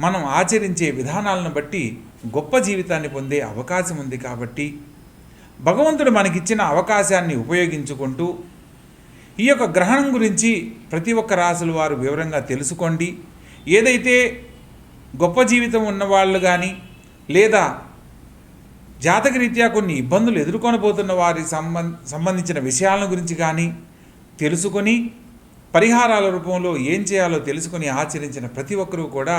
మనం ఆచరించే విధానాలను బట్టి గొప్ప జీవితాన్ని పొందే అవకాశం ఉంది కాబట్టి భగవంతుడు మనకిచ్చిన అవకాశాన్ని ఉపయోగించుకుంటూ ఈ యొక్క గ్రహణం గురించి ప్రతి ఒక్క రాసుల వారు వివరంగా తెలుసుకోండి. ఏదైతే గొప్ప జీవితం ఉన్నవాళ్ళు కానీ లేదా జాతకరీత్యా కొన్ని ఇబ్బందులు ఎదుర్కొనబోతున్న వారి సంబంధ సంబంధించిన విషయాల గురించి కానీ తెలుసుకొని పరిహారాల రూపంలో ఏం చేయాలో తెలుసుకొని ఆచరించిన ప్రతి ఒక్కరూ కూడా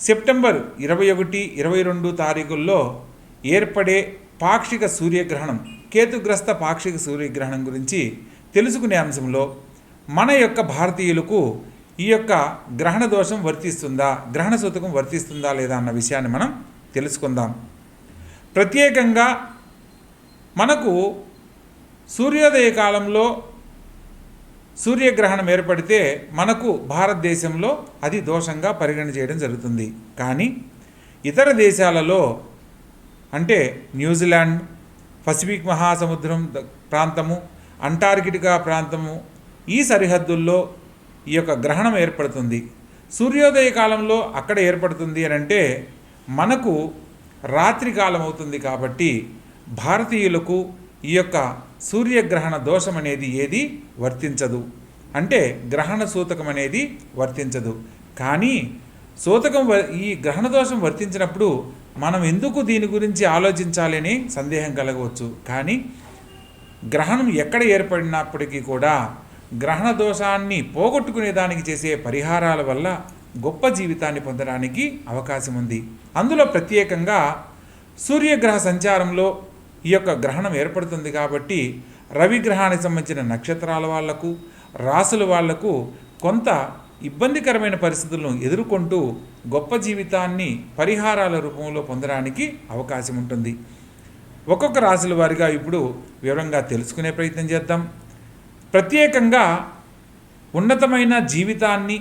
సెప్టెంబర్ ఇరవై ఒకటి ఇరవై రెండు తారీఖుల్లో ఏర్పడే పాక్షిక సూర్యగ్రహణం కేతుగ్రస్త పాక్షిక సూర్యగ్రహణం గురించి తెలుసుకునే అంశంలో మన యొక్క భారతీయులకు ఈ యొక్క గ్రహణ దోషం వర్తిస్తుందా గ్రహణ సూతకం వర్తిస్తుందా లేదా అన్న విషయాన్ని మనం తెలుసుకుందాం. ప్రత్యేకంగా మనకు సూర్యోదయ కాలంలో సూర్యగ్రహణం ఏర్పడితే మనకు భారతదేశంలో అది దోషంగా పరిగణ చేయడం జరుగుతుంది. కానీ ఇతర దేశాలలో అంటే న్యూజిలాండ్ పసిఫిక్ మహాసముద్రం ప్రాంతము అంటార్కిటికా ప్రాంతము ఈ సరిహద్దుల్లో ఈ యొక్క గ్రహణం ఏర్పడుతుంది. సూర్యోదయ కాలంలో అక్కడ ఏర్పడుతుంది అని అంటే మనకు రాత్రి కాలం అవుతుంది కాబట్టి భారతీయులకు ఈ యొక్క సూర్యగ్రహణ దోషం అనేది ఏది? వర్తించదు. అంటే గ్రహణ సూతకం అనేది వర్తించదు. కానీ సూతకం ఈ గ్రహణ దోషం వర్తించినప్పుడు మనం ఎందుకు దీని గురించి ఆలోచించాలని సందేహం కలగవచ్చు? కానీ గ్రహణం ఎక్కడ ఏర్పడినప్పటికీ కూడా గ్రహణ దోషాన్ని పోగొట్టుకునే దానికి చేసే పరిహారాల వల్ల గొప్ప జీవితాన్ని పొందడానికి అవకాశం ఉంది. అందులో ప్రత్యేకంగా సూర్యగ్రహ సంచారంలో ఈ యొక్క గ్రహణం ఏర్పడుతుంది కాబట్టి రవి గ్రహానికి సంబంధించిన నక్షత్రాల వాళ్ళకు రాసుల వాళ్ళకు కొంత ఇబ్బందికరమైన పరిస్థితులను ఎదుర్కొంటూ గొప్ప జీవితాన్ని పరిహారాల రూపంలో పొందడానికి అవకాశం ఉంటుంది. ఒక్కొక్క రాశుల వారిగా ఇప్పుడు వివరంగా తెలుసుకునే ప్రయత్నం చేద్దాం. ప్రత్యేకంగా ఉన్నతమైన జీవితాన్ని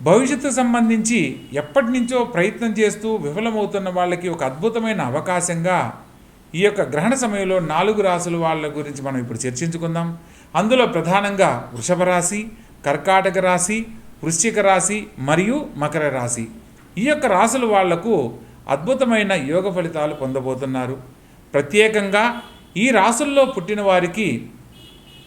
భవిష్యత్తు సంబంధించి ఎప్పటి నుంచో ప్రయత్నం చేస్తూ విఫలమవుతున్న వాళ్ళకి ఒక అద్భుతమైన అవకాశంగా ఈ యొక్క గ్రహణ సమయంలో నాలుగు రాసుల వాళ్ళ గురించి మనం ఇప్పుడు చర్చించుకుందాం. అందులో ప్రధానంగా వృషభ రాశి కర్కాటక రాశి వృశ్చిక రాశి మరియు మకర రాశి. ఈ యొక్క రాసుల వాళ్ళకు అద్భుతమైన యోగ ఫలితాలు పొందబోతున్నారు. ప్రత్యేకంగా ఈ రాసుల్లో పుట్టిన వారికి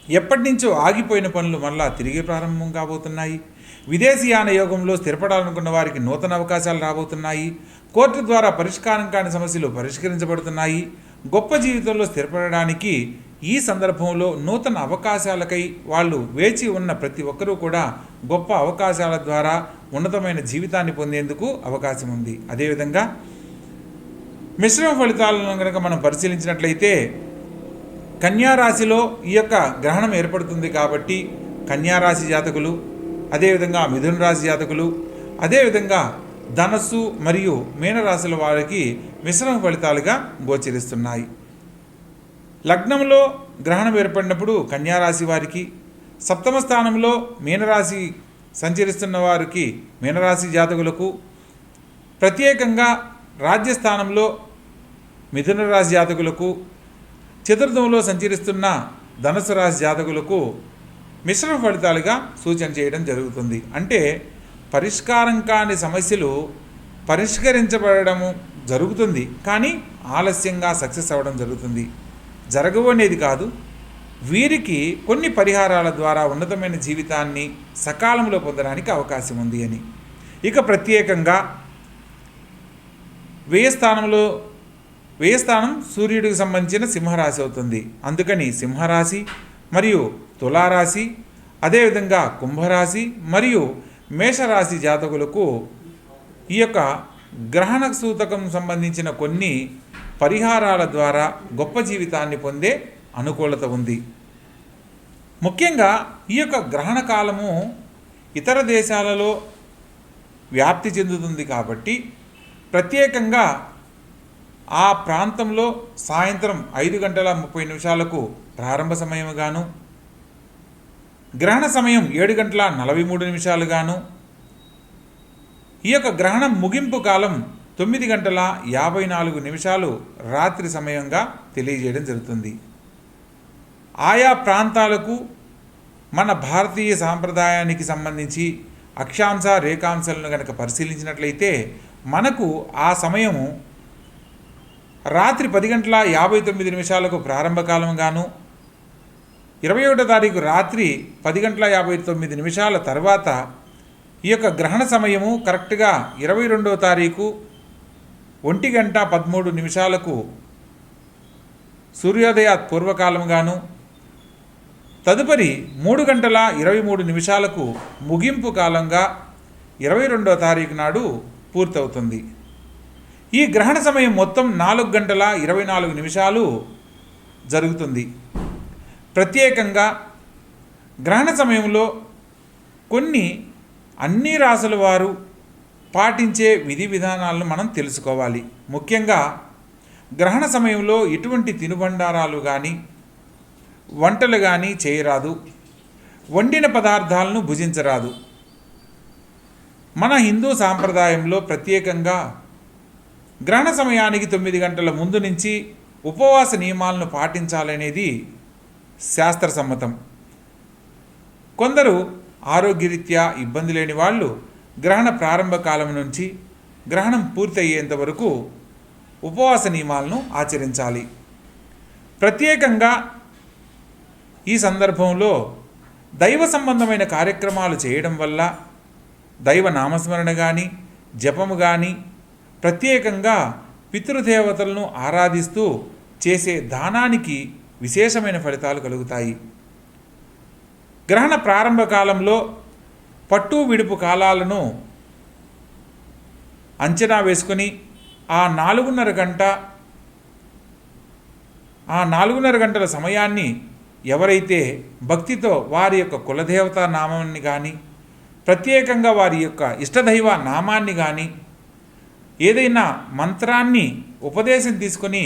ఎప్పటి నుంచో ఆగిపోయిన పనులు మళ్ళా తిరిగి ప్రారంభం కాబోతున్నాయి. విదేశీయాన యోగంలో స్థిరపడాలనుకున్న వారికి నూతన అవకాశాలు రాబోతున్నాయి. కోర్టు ద్వారా పరిష్కారం కాని సమస్యలు పరిష్కరించబడుతున్నాయి. గొప్ప జీవితంలో స్థిరపడడానికి ఈ సందర్భంలో నూతన అవకాశాలకై వాళ్ళు వేచి ఉన్న ప్రతి ఒక్కరూ కూడా గొప్ప అవకాశాల ద్వారా ఉన్నతమైన జీవితాన్ని పొందేందుకు అవకాశం ఉంది. అదేవిధంగా మిశ్రమ ఫలితాలను కనుక మనం పరిశీలించినట్లయితే కన్యా రాశిలో ఈ యొక్క గ్రహణం ఏర్పడుతుంది కాబట్టి కన్యారాశి జాతకులు అదేవిధంగా మిథున రాశి జాతకులు అదేవిధంగా ధనస్సు మరియు మీనరాశుల వారికి మిశ్రమ ఫలితాలుగా గోచరిస్తున్నాయి. లగ్నంలో గ్రహణం ఏర్పడినప్పుడు కన్యారాశి వారికి సప్తమ స్థానంలో మీనరాశి సంచరిస్తున్న వారికి మీనరాశి జాతకులకు ప్రత్యేకంగా రాజ్యస్థానంలో మిథున రాశి జాతకులకు చతుర్థంలో సంచరిస్తున్న ధనుసు రాశి జాతకులకు మిశ్రమ ఫలితాలుగా సూచన చేయడం జరుగుతుంది. అంటే పరిష్కారం కాని సమస్యలు పరిష్కరించబడము జరుగుతుంది. కానీ ఆలస్యంగా సక్సెస్ అవ్వడం జరుగుతుంది. జరగవు అనేది కాదు. వీరికి కొన్ని పరిహారాల ద్వారా ఉన్నతమైన జీవితాన్ని సకాలంలో పొందడానికి అవకాశం ఉంది అని. ఇక ప్రత్యేకంగా వ్యయ స్థానంలో సూర్యుడికి సంబంధించిన సింహరాశి అవుతుంది. అందుకని సింహరాశి మరియు తులారాశి అదేవిధంగా కుంభరాశి మరియు మేషరాశి జాతకులకు ఈ యొక్క గ్రహణ సూతకం సంబంధించిన కొన్ని పరిహారాల ద్వారా గొప్ప జీవితాన్ని పొందే అనుకూలత ఉంది. ముఖ్యంగా ఈ యొక్క గ్రహణ కాలము ఇతర దేశాలలో వ్యాప్తి చెందుతుంది కాబట్టి ప్రత్యేకంగా ఆ ప్రాంతంలో సాయంత్రం ఐదు గంటల ముప్పై నిమిషాలకు ప్రారంభ సమయముగాను గ్రహణ సమయం ఏడు గంటల నలభై మూడు నిమిషాలుగాను ఈ యొక్క గ్రహణం ముగింపు కాలం తొమ్మిది గంటల యాభై నాలుగు నిమిషాలు రాత్రి సమయంగా తెలియజేయడం జరుగుతుంది. ఆయా ప్రాంతాలకు మన భారతీయ సాంప్రదాయానికి సంబంధించి అక్షాంశ రేఖాంశాలను కనుక పరిశీలించినట్లయితే మనకు ఆ సమయము రాత్రి పది గంటల యాభై తొమ్మిది నిమిషాలకు ప్రారంభకాలంగాను ఇరవై ఒకటో తారీఖు రాత్రి పది గంటల యాభై తొమ్మిది నిమిషాల తర్వాత ఈ యొక్క గ్రహణ సమయము కరెక్ట్గా ఇరవై రెండవ తారీఖు ఒంటి గంట పదమూడు నిమిషాలకు సూర్యోదయ పూర్వకాలంగాను తదుపరి మూడు గంటల ఇరవై మూడు నిమిషాలకు ముగింపు కాలంగా ఇరవై రెండవ తారీఖు నాడు పూర్తవుతుంది. ఈ గ్రహణ సమయం మొత్తం నాలుగు గంటల ఇరవై నాలుగు నిమిషాలు జరుగుతుంది. ప్రత్యేకంగా గ్రహణ సమయంలో కొన్ని అన్ని రాసుల వారు పాటించే విధి విధానాలను మనం తెలుసుకోవాలి. ముఖ్యంగా గ్రహణ సమయంలో ఎటువంటి తినుబండారాలు కానీ వంటలు కానీ చేయరాదు. వండిన పదార్థాలను భుజించరాదు. మన హిందూ సాంప్రదాయంలో ప్రత్యేకంగా గ్రహణ సమయానికి తొమ్మిది గంటల ముందు నుంచి ఉపవాస నియమాలను పాటించాలనేది శాస్త్ర సమ్మతం. కొందరు ఆరోగ్యరీత్యా ఇబ్బంది లేని వాళ్ళు గ్రహణ ప్రారంభ కాలం నుంచి గ్రహణం పూర్తయ్యేంత వరకు ఉపవాస నియమాలను ఆచరించాలి. ప్రత్యేకంగా ఈ సందర్భంలో దైవ సంబంధమైన కార్యక్రమాలు చేయడం వల్ల దైవ నామస్మరణ కానీ జపము కానీ ప్రత్యేకంగా పితృదేవతలను ఆరాధిస్తూ చేసే దానానికి విశేషమైన ఫలితాలు కలుగుతాయి. గ్రహణ ప్రారంభ కాలంలో పట్టు విడుపు కాలాలను అంచనా వేసుకొని ఆ నాలుగున్నర గంట ఆ నాలుగున్నర గంటల సమయాన్ని ఎవరైతే భక్తితో వారి యొక్క కులదేవత నామాన్ని కానీ ప్రత్యేకంగా వారి యొక్క ఇష్టదైవ నామాన్ని కానీ ఏదైనా మంత్రాన్ని ఉపదేశం తీసుకొని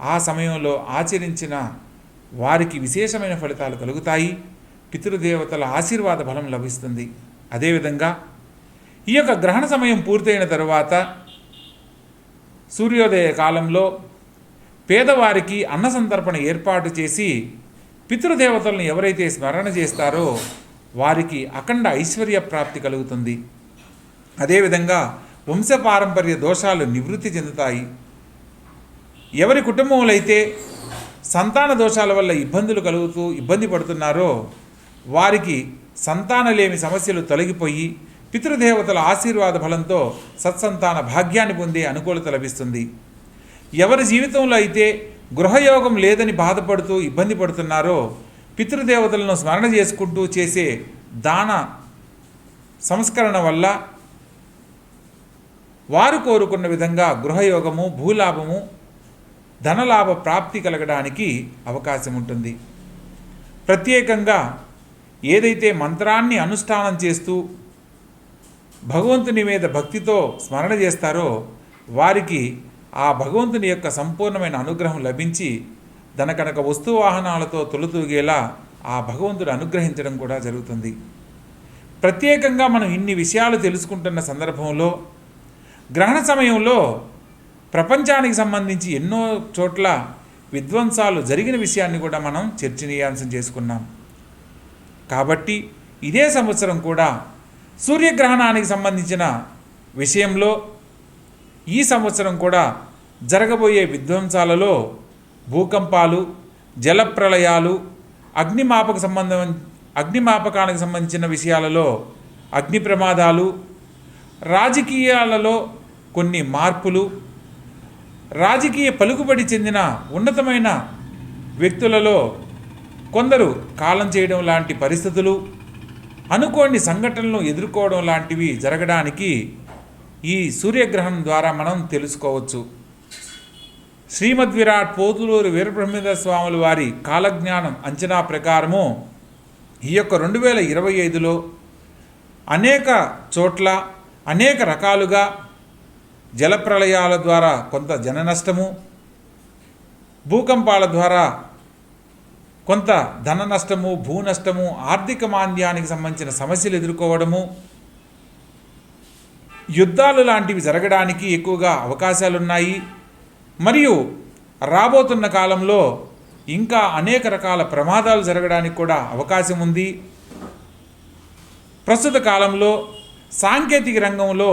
ఆ సమయంలో ఆచరించిన వారికి విశేషమైన ఫలితాలు కలుగుతాయి. పితృదేవతల ఆశీర్వాద బలం లభిస్తుంది. అదేవిధంగా ఈ యొక్క గ్రహణ సమయం పూర్తయిన తరువాత సూర్యోదయ కాలంలో పేదవారికి అన్న సంతర్పణ ఏర్పాటు చేసి పితృదేవతలను ఎవరైతే స్మరణ చేస్తారో వారికి అఖండ ఐశ్వర్య ప్రాప్తి కలుగుతుంది. అదేవిధంగా వంశపారంపర్య దోషాలు నివృత్తి చెందుతాయి. ఎవరి కుటుంబంలో అయితే సంతాన దోషాల వల్ల ఇబ్బందులు కలుగుతూ ఇబ్బంది పడుతున్నారో వారికి సంతానలేమి సమస్యలు తొలగిపోయి పితృదేవతల ఆశీర్వాద ఫలంతో సత్సంతాన భాగ్యాన్ని పొందే అనుకూలత లభిస్తుంది. ఎవరి జీవితంలో అయితే గృహయోగం లేదని బాధపడుతూ ఇబ్బంది పడుతున్నారో పితృదేవతలను స్మరణ చేసుకుంటూ చేసే దాన సంస్కరణ వల్ల వారు కోరుకున్న విధంగా గృహయోగము భూలాభము ధనలాభ ప్రాప్తి కలగడానికి అవకాశం ఉంటుంది. ప్రత్యేకంగా ఏదైతే మంత్రాన్ని అనుష్ఠానం చేస్తూ భగవంతుని మీద భక్తితో స్మరణ చేస్తారో వారికి ఆ భగవంతుని యొక్క సంపూర్ణమైన అనుగ్రహం లభించి ధనకనక వస్తు వాహనాలతో తొలుతూగేలా ఆ భగవంతుడు అనుగ్రహించడం కూడా జరుగుతుంది. ప్రత్యేకంగా మనం ఇన్ని విషయాలు తెలుసుకుంటున్న సందర్భంలో గ్రహణ సమయంలో ప్రపంచానికి సంబంధించి ఎన్నో చోట్ల విధ్వంసాలు జరిగిన విషయాన్ని కూడా మనం చర్చనీయాంశం చేసుకున్నాం. కాబట్టి ఇదే సంవత్సరం కూడా సూర్యగ్రహణానికి సంబంధించిన విషయంలో ఈ సంవత్సరం కూడా జరగబోయే విధ్వంసాలలో భూకంపాలు జలప్రళయాలు అగ్నిమాపక సంబంధం అగ్నిమాపకానికి సంబంధించిన విషయాలలో అగ్ని ప్రమాదాలు రాజకీయాలలో కొన్ని మార్పులు రాజకీయ పలుకుబడి చెందిన ఉన్నతమైన వ్యక్తులలో కొందరు కాలం చేయడం లాంటి పరిస్థితులు అనుకోని సంఘటనలు ఎదుర్కోవడం లాంటివి జరగడానికి ఈ సూర్యగ్రహణం ద్వారా మనం తెలుసుకోవచ్చు. శ్రీమద్ విరాట్ పోతులూరు వీరబ్రహ్మేంద్ర స్వాముల వారి కాలజ్ఞానం అంచనా ప్రకారము ఈ యొక్క రెండు వేల ఇరవై ఐదులో అనేక చోట్ల అనేక రకాలుగా జలప్రళయాల ద్వారా కొంత జన నష్టము భూకంపాల ద్వారా కొంత ధన నష్టము భూ నష్టము ఆర్థిక మాంద్యానికి సంబంధించిన సమస్యలు ఎదుర్కోవడము యుద్ధాలు లాంటివి జరగడానికి ఎక్కువగా అవకాశాలు ఉన్నాయి మరియు రాబోతున్న కాలంలో ఇంకా అనేక రకాల ప్రమాదాలు జరగడానికి కూడా అవకాశం ఉంది. ప్రస్తుత కాలంలో సాంకేతిక రంగంలో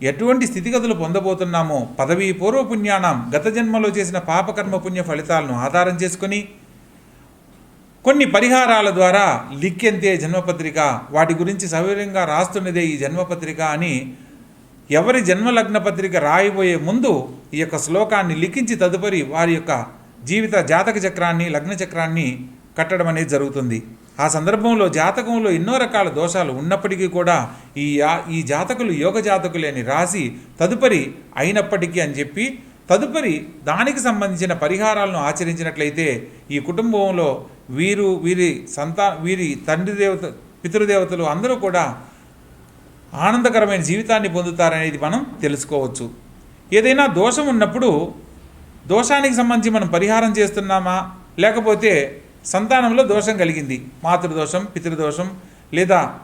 ఎటువంటి స్థితిగతులు పొందబోతున్నామో పదవీ పూర్వపుణ్యానం గత జన్మలో చేసిన పాపకర్మ పుణ్య ఫలితాలను ఆధారం చేసుకొని కొన్ని పరిహారాల ద్వారా లిక్కెంతే జన్మపత్రిక వాటి గురించి సవివరంగా రాస్తున్నదే ఈ జన్మపత్రిక అని ఎవరి జన్మలగ్న పత్రిక రాయిపోయే ముందు ఈ యొక్క శ్లోకాన్ని లిఖించి తదుపరి వారి యొక్క జీవిత జాతక చక్రాన్ని లగ్న చక్రాన్ని కట్టడం అనేది జరుగుతుంది. ఆ సందర్భంలో జాతకంలో ఎన్నో రకాల దోషాలు ఉన్నప్పటికీ కూడా ఈ యా- ఈ జాతకులు యోగ జాతకులే అని రాసి తదుపరి అయినప్పటికీ అని చెప్పి తదుపరి దానికి సంబంధించిన పరిహారాలను ఆచరించినట్లయితే ఈ కుటుంబంలో వీరు వీరి సంతా వీరి తండ్రి దేవత పితృదేవతలు అందరూ కూడా ఆనందకరమైన జీవితాన్ని పొందుతారనేది మనం తెలుసుకోవచ్చు. ఏదైనా దోషం ఉన్నప్పుడు దోషానికి సంబంధించి మనం పరిహారం చేస్తున్నామా? లేకపోతే సంతానంలో దోషం కలిగింది. మాతృదోషం పితృదోషం లేదా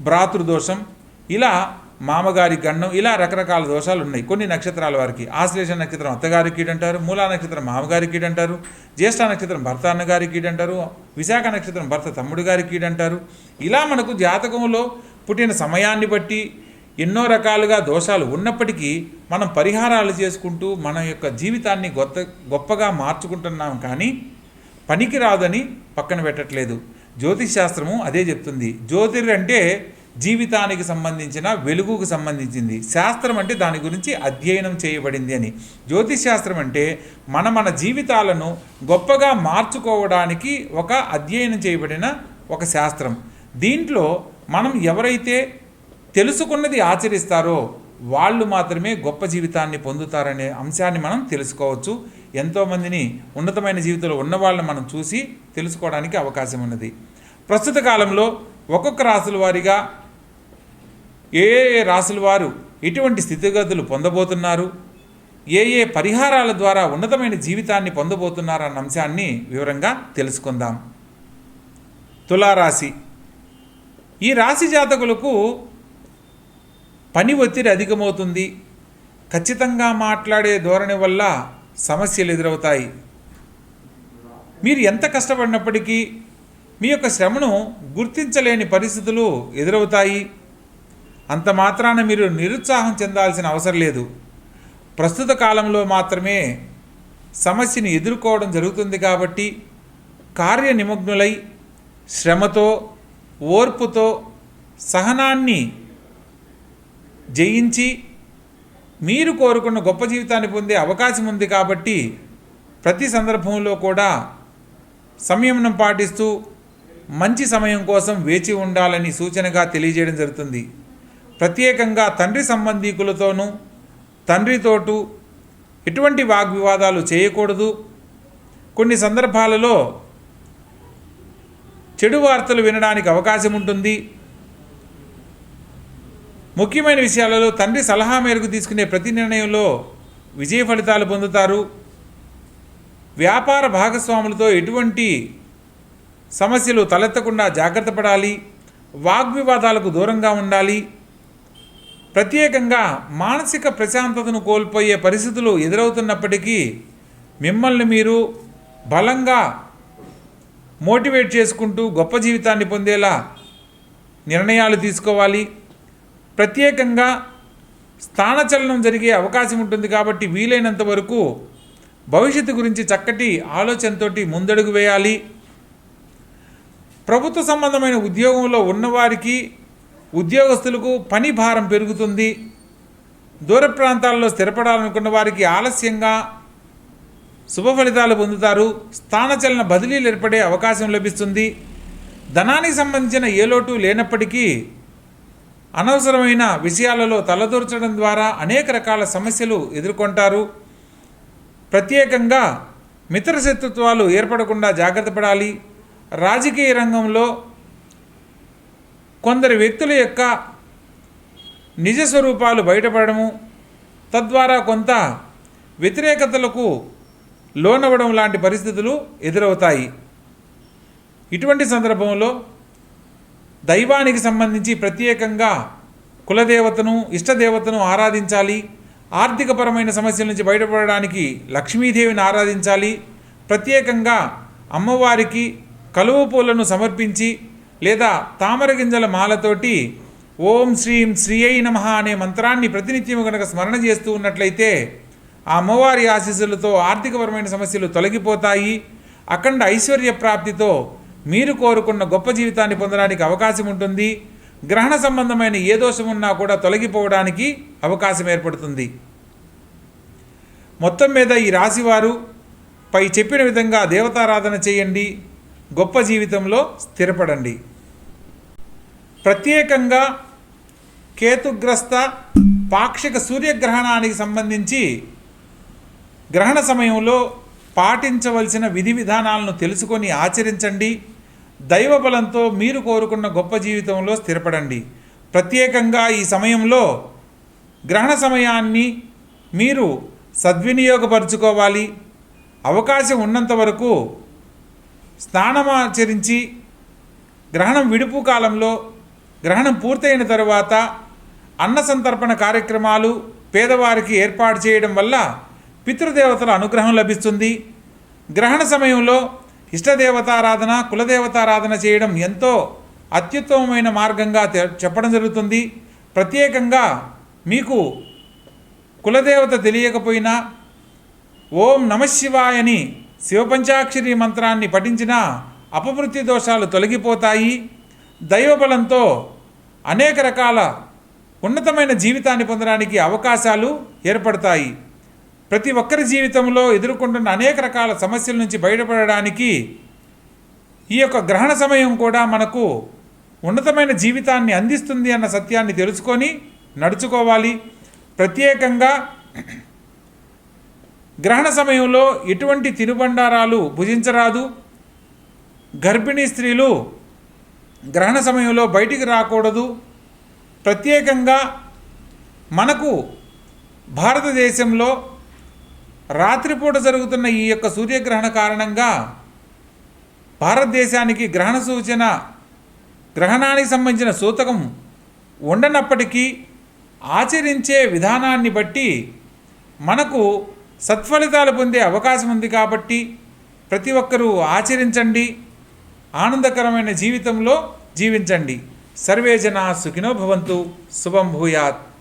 భ్రాతృదోషం. ఇలా మామగారి గండం ఇలా రకరకాల దోషాలు ఉన్నాయి. కొన్ని నక్షత్రాల వారికి ఆశ్లేష నక్షత్రం అత్తగారి కీడంటారు మూలా నక్షత్రం మామగారి కీడంటారు జ్యేష్ఠ నక్షత్రం భర్త అన్నగారి కీడు అంటారు విశాఖ నక్షత్రం భర్త తమ్ముడు గారి కీడంటారు. ఇలా మనకు జాతకంలో పుట్టిన సమయాన్ని బట్టి ఎన్నో రకాలుగా దోషాలు ఉన్నప్పటికీ మనం పరిహారాలు చేసుకుంటూ మన యొక్క జీవితాన్ని గొప్ప గొప్పగా మార్చుకుంటున్నాం కానీ పనికి రాదని పక్కన పెట్టట్లేదు. జ్యోతిష్ శాస్త్రము అదే చెప్తుంది. జ్యోతిర్ అంటే జీవితానికి సంబంధించిన వెలుగుకు సంబంధించింది. శాస్త్రం అంటే దాని గురించి అధ్యయనం చేయబడింది అని. జ్యోతిష్ శాస్త్రం అంటే మన మన జీవితాలను గొప్పగా మార్చుకోవడానికి ఒక అధ్యయనం చేయబడిన ఒక శాస్త్రం. దీంట్లో మనం ఎవరైతే తెలుసుకున్నది ఆచరిస్తారో వాళ్ళు మాత్రమే గొప్ప జీవితాన్ని పొందుతారనే అంశాన్ని మనం తెలుసుకోవచ్చు. ఎంతోమందిని ఉన్నతమైన జీవితంలో ఉన్న వాళ్ళని మనం చూసి తెలుసుకోవడానికి అవకాశం ఉన్నది. ప్రస్తుత కాలంలో ఒక్కొక్క రాసుల వారిగా ఏ ఏ రాసుల వారు ఎటువంటి స్థితిగతులు పొందబోతున్నారు? ఏ ఏ పరిహారాల ద్వారా ఉన్నతమైన జీవితాన్ని పొందబోతున్నారు అన్న అంశాన్ని వివరంగా తెలుసుకుందాం. తులారాశి. ఈ రాశి జాతకులకు పని ఒత్తిడి అధికమవుతుంది. ఖచ్చితంగా మాట్లాడే ధోరణి వల్ల సమస్యలు ఎదురవుతాయి. మీరు ఎంత కష్టపడినప్పటికీ మీ యొక్క శ్రమను గుర్తించలేని పరిస్థితులు ఎదురవుతాయి. అంత మాత్రాన మీరు నిరుత్సాహం చెందాల్సిన అవసరం లేదు. ప్రస్తుత కాలంలో మాత్రమే సమస్యని ఎదుర్కోవడం జరుగుతుంది కాబట్టి కార్య నిమగ్నులై శ్రమతో ఓర్పుతో సహనాన్ని జయించి మీరు కోరుకున్న గొప్ప జీవితాన్ని పొందే అవకాశం ఉంది కాబట్టి ప్రతి సందర్భంలో కూడా సంయమనం పాటిస్తూ మంచి సమయం కోసం వేచి ఉండాలని సూచనగా తెలియజేయడం జరుగుతుంది. ప్రత్యేకంగా తండ్రి సంబంధీకులతోనూ తండ్రితోటూ ఎటువంటి వాగ్వివాదాలు చేయకూడదు. కొన్ని సందర్భాలలో చెడు వార్తలు వినడానికి అవకాశం ఉంటుంది. ముఖ్యమైన విషయాలలో తండ్రి సలహా మేరకు తీసుకునే ప్రతి నిర్ణయంలో విజయ ఫలితాలు పొందుతారు. వ్యాపార భాగస్వాములతో ఎటువంటి సమస్యలు తలెత్తకుండా జాగ్రత్త పడాలి. వాగ్వివాదాలకు దూరంగా ఉండాలి. ప్రత్యేకంగా మానసిక ప్రశాంతతను కోల్పోయే పరిస్థితులు ఎదురవుతున్నప్పటికీ మిమ్మల్ని మీరు బలంగా మోటివేట్ చేసుకుంటూ గొప్ప జీవితాన్ని పొందేలా నిర్ణయాలు తీసుకోవాలి. ప్రత్యేకంగా స్థానచలనం జరిగే అవకాశం ఉంటుంది కాబట్టి వీలైనంత వరకు భవిష్యత్తు గురించి చక్కటి ఆలోచనతోటి ముందడుగు వేయాలి. ప్రభుత్వ సంబంధమైన ఉద్యోగంలో ఉన్నవారికి ఉద్యోగస్తులకు పని భారం పెరుగుతుంది. దూర ప్రాంతాల్లో స్థిరపడాలనుకున్న వారికి ఆలస్యంగా శుభ ఫలితాలు పొందుతారు. స్థానచలన బదిలీలు ఏర్పడే అవకాశం లభిస్తుంది. ధనానికి సంబంధించిన ఏ లోటు లేనప్పటికీ అనవసరమైన విషయాలలో తలదూర్చడం ద్వారా అనేక రకాల సమస్యలు ఎదుర్కొంటారు. ప్రత్యేకంగా మిత్రశత్రుత్వాలు ఏర్పడకుండా జాగ్రత్త పడాలి. రాజకీయ రంగంలో కొందరు వ్యక్తుల యొక్క నిజ స్వరూపాలు బయటపడము తద్వారా కొంత వ్యతిరేకతలకు లోనవ్వడం లాంటి పరిస్థితులు ఎదురవుతాయి. ఇటువంటి సందర్భంలో దైవానికి సంబంధించి ప్రత్యేకంగా కులదేవతను ఇష్టదేవతను ఆరాధించాలి. ఆర్థికపరమైన సమస్యల నుంచి బయటపడడానికి లక్ష్మీదేవిని ఆరాధించాలి. ప్రత్యేకంగా అమ్మవారికి కలువ పూలను సమర్పించి లేదా తామర గింజల మాలతోటి ఓం శ్రీం శ్రీ అయి నమ అనే మంత్రాన్ని ప్రతినిత్యము కనుక స్మరణ చేస్తూ ఉన్నట్లయితే ఆ అమ్మవారి ఆశీస్సులతో ఆర్థికపరమైన సమస్యలు తొలగిపోతాయి. అఖండ ఐశ్వర్య ప్రాప్తితో మీరు కోరుకున్న గొప్ప జీవితాన్ని పొందడానికి అవకాశం ఉంటుంది. గ్రహణ సంబంధమైన ఏ దోషం ఉన్నా కూడా తొలగిపోవడానికి అవకాశం ఏర్పడుతుంది. మొత్తం మీద ఈ రాశివారు పై చెప్పిన విధంగా దేవతారాధన చేయండి. గొప్ప జీవితంలో స్థిరపడండి. ప్రత్యేకంగా కేతుగ్రస్త పాక్షిక సూర్యగ్రహణానికి సంబంధించి గ్రహణ సమయంలో పాటించవలసిన విధి విధానాలను తెలుసుకొని ఆచరించండి. దైవ బలంతో మీరు కోరుకున్న గొప్ప జీవితంలో స్థిరపడండి. ప్రత్యేకంగా ఈ సమయంలో గ్రహణ సమయాన్ని మీరు సద్వినియోగపరుచుకోవాలి. అవకాశం ఉన్నంత వరకు స్నానమాచరించి గ్రహణం విడుపు కాలంలో గ్రహణం పూర్తయిన తరువాత అన్న సంతర్పణ కార్యక్రమాలు పేదవారికి ఏర్పాటు చేయడం వల్ల పితృదేవతల అనుగ్రహం లభిస్తుంది. గ్రహణ సమయంలో ఇష్టదేవతారాధన కులదేవతారాధన చేయడం ఎంతో అత్యుత్తమమైన మార్గంగా చెప్పడం జరుగుతుంది. ప్రత్యేకంగా మీకు కులదేవత తెలియకపోయినా ఓం నమశివాయని శివపంచాక్షరి మంత్రాన్ని పఠించిన అపమృత్యు దోషాలు తొలగిపోతాయి. దైవబలంతో అనేక రకాల ఉన్నతమైన జీవితాన్ని పొందడానికి అవకాశాలు ఏర్పడతాయి. ప్రతి ఒక్కరి జీవితంలో ఎదుర్కొంటున్న అనేక రకాల సమస్యల నుంచి బయటపడడానికి ఈ యొక్క గ్రహణ సమయం కూడా మనకు ఉన్నతమైన జీవితాన్ని అందిస్తుంది అన్న సత్యాన్ని తెలుసుకొని నడుచుకోవాలి. ప్రత్యేకంగా గ్రహణ సమయంలో ఎటువంటి తినుబండారాలు భుజించరాదు. గర్భిణీ స్త్రీలు గ్రహణ సమయంలో బయటికి రాకూడదు. ప్రత్యేకంగా మనకు భారతదేశంలో రాత్రిపూట జరుగుతున్న ఈ యొక్క సూర్యగ్రహణ కారణంగా భారతదేశానికి గ్రహణ సూచన గ్రహణానికి సంబంధించిన సూతకం ఉండనప్పటికీ ఆచరించే విధానాన్ని బట్టి మనకు సత్ఫలితాలు పొందే అవకాశం ఉంది కాబట్టి ప్రతి ఒక్కరూ ఆచరించండి ఆనందకరమైన జీవితంలో జీవించండి. సర్వే జనా సుఖినో భవంతు. శుభం భూయాత్.